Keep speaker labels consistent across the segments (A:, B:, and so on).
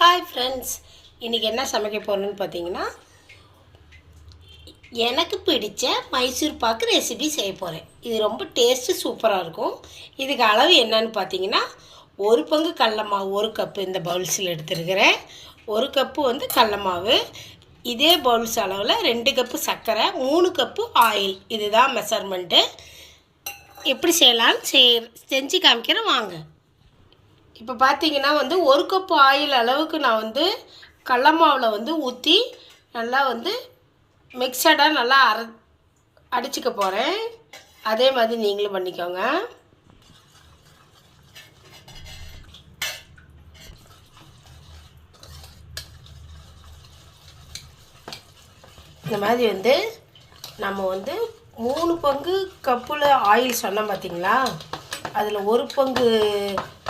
A: Hi friends இன்றைக்கி என்ன சமைக்க போகிறோன்னு பார்த்தீங்கன்னா எனக்கு பிடிச்ச மைசூர் பாக்கு ரெசிபி செய்ய போகிறேன் இது ரொம்ப டேஸ்ட்டு சூப்பராக இருக்கும். இதுக்கு அளவு என்னன்னு பார்த்தீங்கன்னா ஒரு பங்கு கடல மாவு ஒரு கப்பு இந்த பவுல்ஸில் எடுத்துருக்கிறேன். ஒரு கப்பு வந்து கடல மாவு. இதே பவுல்ஸ் அளவில் ரெண்டு கப்பு சர்க்கரை மூணு கப்பு ஆயில் இதுதான் மெஷர்மெண்ட்டு எப்படி செய்யலாம்னு செய் செஞ்சு காமிக்கிறேன். வாங்க. இப்போ பார்த்தீங்கன்னா வந்து ஒரு கப் ஆயில் அளவுக்கு நான் வந்து கடல மாவில் வந்து ஊற்றி நல்லா வந்து மிக்சடாக நல்லா அர அடிச்சுக்க போகிறேன் அதே மாதிரி நீங்களும் பண்ணிக்கோங்க. இந்த மாதிரி வந்து நம்ம வந்து மூணு பங்கு கப்பில் ஆயில் சொன்னோம் பார்த்தீங்களா அதில் ஒரு பங்கு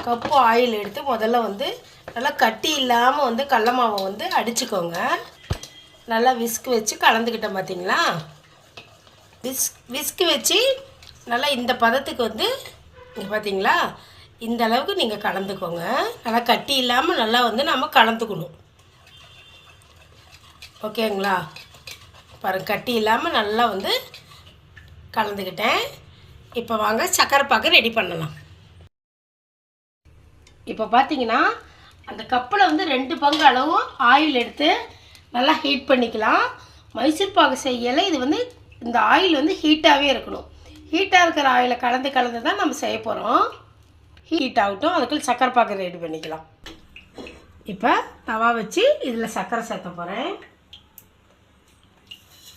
A: கப்பு ஆயில் எடுத்து முதல்ல வந்து நல்லா கட்டி இல்லாமல் வந்து கடல மாவை வந்து அடிச்சுக்கோங்க. நல்லா விஸ்க் வச்சு கலந்துக்கிட்டேன் பார்த்தீங்களா விஸ்க் விஸ்க் வச்சு நல்லா இந்த பதத்துக்கு வந்து இங்கே பார்த்தீங்களா இந்த அளவுக்கு நீங்கள் கலந்துக்கோங்க. நல்லா கட்டி இல்லாமல் நல்லா வந்து நம்ம கலந்துக்கணும். ஓகேங்களா? பாருங்க கட்டி இல்லாமல் நல்லா வந்து கலந்துக்கிட்டேன். இப்போ வாங்க சக்கரை பாக்கு ரெடி பண்ணலாம். இப்போ பார்த்தீங்கன்னா அந்த கப்பில் வந்து ரெண்டு பங்கு அளவு ஆயில் எடுத்து நல்லா ஹீட் பண்ணிக்கலாம். மைசூர் பாகு செய்யலை இது வந்து இந்த ஆயில் வந்து ஹீட்டாகவே இருக்கணும். ஹீட்டாக இருக்கிற ஆயிலை கலந்து கலந்து தான் நம்ம செய்ய போகிறோம் ஹீட் ஆகட்டும் அதுக்குள்ள சக்கரை பாக்கு ரெடி பண்ணிக்கலாம். இப்போ தவா வச்சு இதில் சர்க்கரை சேர்த்த போகிறேன்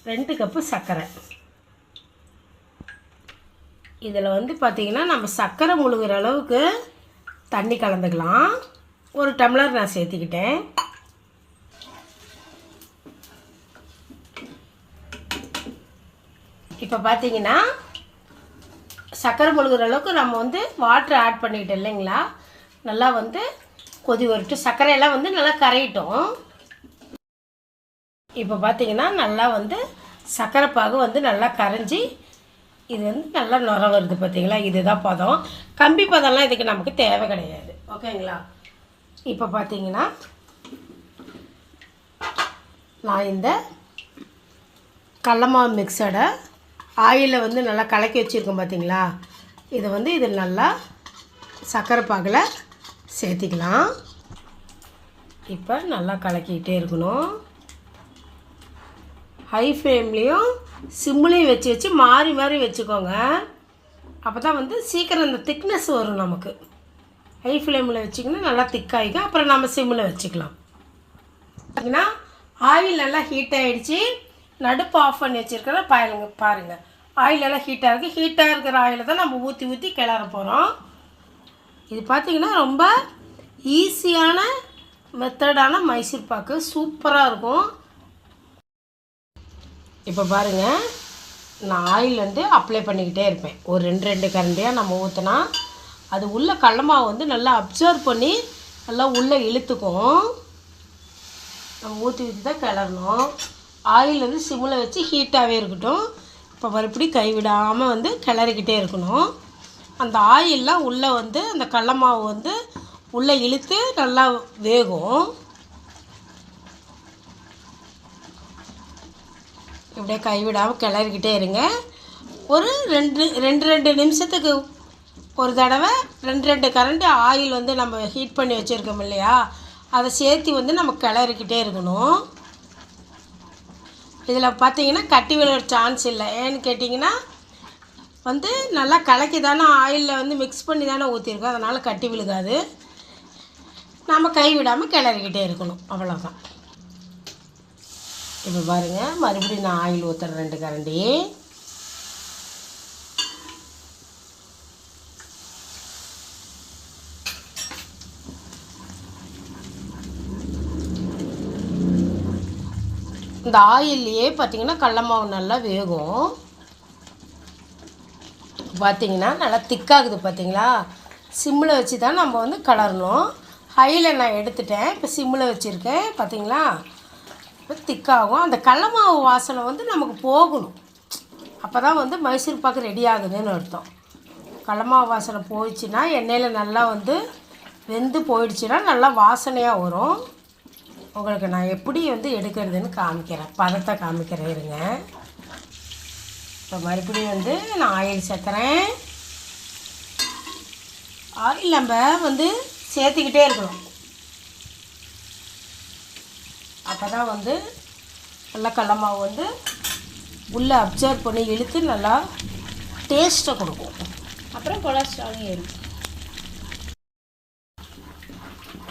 A: ரெண்டு கப்பு சர்க்கரை இதில் வந்து பார்த்திங்கன்னா நம்ம சர்க்கரை முழுகிற அளவுக்கு தண்ணி கலந்துக்கலாம். ஒரு டம்ளர் நான் சேர்த்துக்கிட்டேன். இப்போ பார்த்தீங்கன்னா சர்க்கரை முழுகிற அளவுக்கு நம்ம வந்து வாட்ரு ஆட் பண்ணிக்கிட்டோம் இல்லைங்களா? நல்லா வந்து கொதி வரட்டும். சர்க்கரையெல்லாம் வந்து நல்லா கரையிட்டோம். இப்போ பார்த்தீங்கன்னா நல்லா வந்து சர்க்கரை பாகு வந்து நல்லா கரைஞ்சி இது வந்து நல்லா நுர வருது பார்த்தீங்களா இதுதான் பதம். கம்பி பதம்லாம் இதுக்கு நமக்கு தேவை கிடையாது. ஓகேங்களா? இப்போ பார்த்தீங்கன்னா நான் இந்த கடலமாவு மிக்சடை ஆயிலில் வந்து நல்லா கலக்கி வச்சுருக்கோம் பார்த்தீங்களா இதை வந்து இது நல்லா சர்க்கரை பாகில் சேர்த்திக்கலாம். இப்போ நல்லா கலக்கிக்கிட்டே இருக்கணும். ஹை ஃப்ளேம்லேயும் சிம்லேயும் வச்சு வச்சு மாறி மாறி வச்சுக்கோங்க. அப்போ தான் வந்து சீக்கிரம் இந்த திக்னஸ் வரும் நமக்கு. ஹை ஃப்ளேமில் வச்சிங்கன்னா நல்லா திக்காயிக்கும் அப்புறம் நம்ம சிம்மில் வச்சுக்கலாம். பார்த்திங்கன்னா ஆயில் நல்லா ஹீட் ஆகிடுச்சு நடுப்பு ஆஃப் பண்ணி வச்சுருக்கிறத பாருங்க பாருங்கள் ஆயில் எல்லாம் ஹீட்டாக இருக்குது ஹீட்டாக இருக்கிற ஆயிலை தான் நம்ம ஊற்றி ஊற்றி கிளற போகிறோம் இது பார்த்திங்கன்னா ரொம்ப ஈஸியான மெத்தடான மைசூர் பாக்கு சூப்பராக இருக்கும். இப்போ பாருங்கள் நான் ஆயில் வந்து அப்ளை பண்ணிக்கிட்டே இருப்பேன். ஒரு ரெண்டு ரெண்டு கரண்டியாக நம்ம ஊற்றினா அது உள்ள கடலமாவை வந்து நல்லா அப்சர்வ் பண்ணி நல்லா உள்ளே இழுத்துக்கும். நம்ம ஊற்றி ஊற்றி தான் கிளறணும். ஆயில் வந்து சிம்மில் வச்சு ஹீட்டாகவே இருக்கட்டும். இப்போ மறுபடி கைவிடாமல் வந்து கிளறிக்கிட்டே இருக்கணும். அந்த ஆயிலெலாம் உள்ளே வந்து அந்த கடலமாவு வந்து உள்ளே இழுத்து நல்லா வேகும். அப்படியே கைவிடாமல் கிளறிக்கிட்டே இருங்க. ஒரு ரெண்டு ரெண்டு ரெண்டு நிமிஷத்துக்கு ஒரு தடவை ரெண்டு ரெண்டு கரண்டி ஆயில் வந்து நம்ம ஹீட் பண்ணி வச்சுருக்கோம் இல்லையா? அதை சேர்த்து வந்து நம்ம கிளறிக்கிட்டே இருக்கணும். இதில் பார்த்தீங்கன்னா கட்டி விழுற சான்ஸ் இல்லை. ஏன்னு கேட்டிங்கன்னா வந்து நல்லா கலக்கி தானே ஆயிலில் வந்து மிக்ஸ் பண்ணி தானே ஊற்றிருக்கோம் அதனால் கட்டி விழுகாது. நம்ம கை விடாமல் கிளறிக்கிட்டே இருக்கணும். அவ்வளோதான் இப்போ பாருங்கள் மறுபடியும் நான் ஆயில் ஊற்றுறேன் ரெண்டு கரண்டி. இந்த ஆயில்லையே பார்த்தீங்கன்னா கடல மாவு நல்லா வேகும். பார்த்தீங்கன்னா நல்லா திக்காகுது பார்த்தீங்களா சிம்மில் வச்சு தான் நம்ம வந்து கலரணும். ஹையில் நான் எடுத்துட்டேன். இப்போ சிம்மில் வச்சுருக்கேன் பார்த்தீங்களா திக்காகும். அந்த கடலமாவு வாசனை வந்து நமக்கு போகணும். அப்போ தான் வந்து மைசூர் பாக்கு ரெடி ஆகுதுன்னு அர்த்தம். கடலமாவு வாசனை போயிடுச்சுன்னா எண்ணெயில் நல்லா வந்து வெந்து போயிடுச்சுன்னா நல்லா வாசனையாக வரும். உங்களுக்கு நான் எப்படி வந்து எடுக்கிறதுன்னு காமிக்கிறேன். பதத்தை காமிக்கிறேன் இருங்க. இப்போ மறுபடியும் வந்து நான் ஆயில் சேர்த்துறேன் ஆயில் நம்ம வந்து சேர்த்துக்கிட்டே இருக்கணும். அப்போ தான் வந்து நல்லா கடல மாவு வந்து உள்ளே அப்சர்வ் பண்ணி இழுத்து நல்லா டேஸ்ட்டை கொடுக்கும். அப்புறம் கொலஸ்ட்ராலும் ஏறும்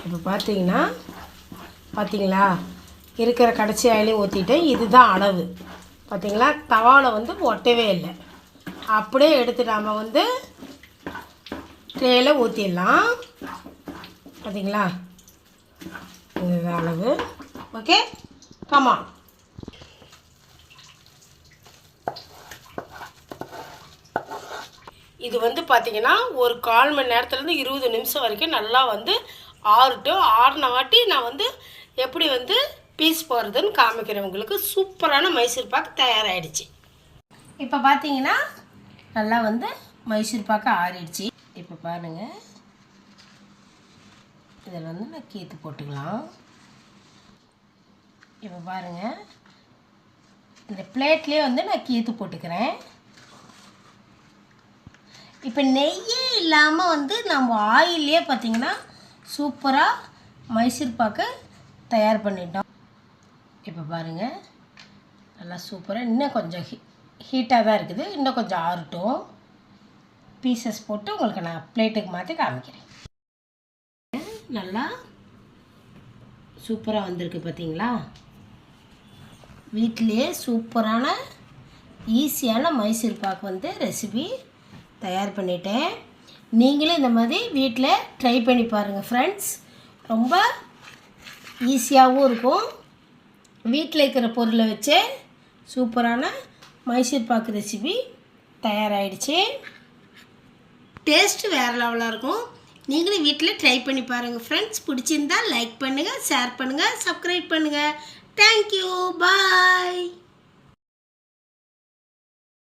A: இப்போ பார்த்தீங்கன்னா பார்த்தீங்களா? இருக்கிற கடைசி ஆயிலையும் ஊற்றிட்டேன் இதுதான் அளவு. பார்த்தீங்களா? தவாவில் வந்து ஒட்டவே இல்லை. அப்படியே எடுத்து நாம் வந்து ட்ரேயில் ஊற்றிடலாம் பார்த்தீங்களா? இதுதான் அளவு. ஓகே கமான் இது வந்து பார்த்தீங்கன்னா ஒரு கால் மணி நேரத்துலேருந்து இருபது நிமிஷம் வரைக்கும் நல்லா வந்து ஆறட்டும். ஆறின வாட்டி நான் வந்து எப்படி வந்து பீஸ் போடுறதுன்னு காமிக்கிறவங்களுக்கு சூப்பரான மைசூர் பாக்கு தயாராகிடுச்சு இப்போ பார்த்தீங்கன்னா நல்லா வந்து மைசூர் பாக்கு ஆறிடுச்சு. இப்போ பாருங்கள் இதில் வந்து நான் கீத்து போட்டுக்கலாம். இப்போ பாருங்கள் இந்த பிளேட்லேயே வந்து நான் கீத்து போட்டுக்கிறேன். இப்போ நெய்யே இல்லாமல் வந்து நம்ம ஆயிலே பார்த்திங்கன்னா சூப்பராக மைசூர் பாக்கு தயார் பண்ணிட்டோம். இப்போ பாருங்கள் நல்லா சூப்பராக இன்னும் கொஞ்சம் ஹீ ஹீட்டாக தான் இருக்குது. இன்னும் கொஞ்சம் ஆறட்டும். பீசஸ் போட்டு உங்களுக்கு நான் பிளேட்டுக்கு மாற்றி காமிக்கிறேன். நல்லா சூப்பராக வந்திருக்கு பார்த்தீங்களா? வீட்டிலே சூப்பரான ஈஸியான மைசூர் பாக்கு வந்து ரெசிபி தயார் பண்ணிட்டேன். நீங்களும் இந்த மாதிரி வீட்டில் ட்ரை பண்ணி பாருங்கள் ஃப்ரெண்ட்ஸ் ரொம்ப ஈஸியாகவும் இருக்கும். வீட்டில் இருக்கிற பொருளை வச்சே சூப்பரான மைசூர் பாக்கு ரெசிபி தயாராகிடுச்சு டேஸ்ட்டு வேறு லெவலாக இருக்கும். நீங்களும் வீட்டில் ட்ரை பண்ணி பாருங்கள் ஃப்ரெண்ட்ஸ் பிடிச்சிருந்தா லைக் பண்ணுங்கள் ஷேர் பண்ணுங்கள் சப்ஸ்கிரைப் பண்ணுங்கள் Thank you. Bye.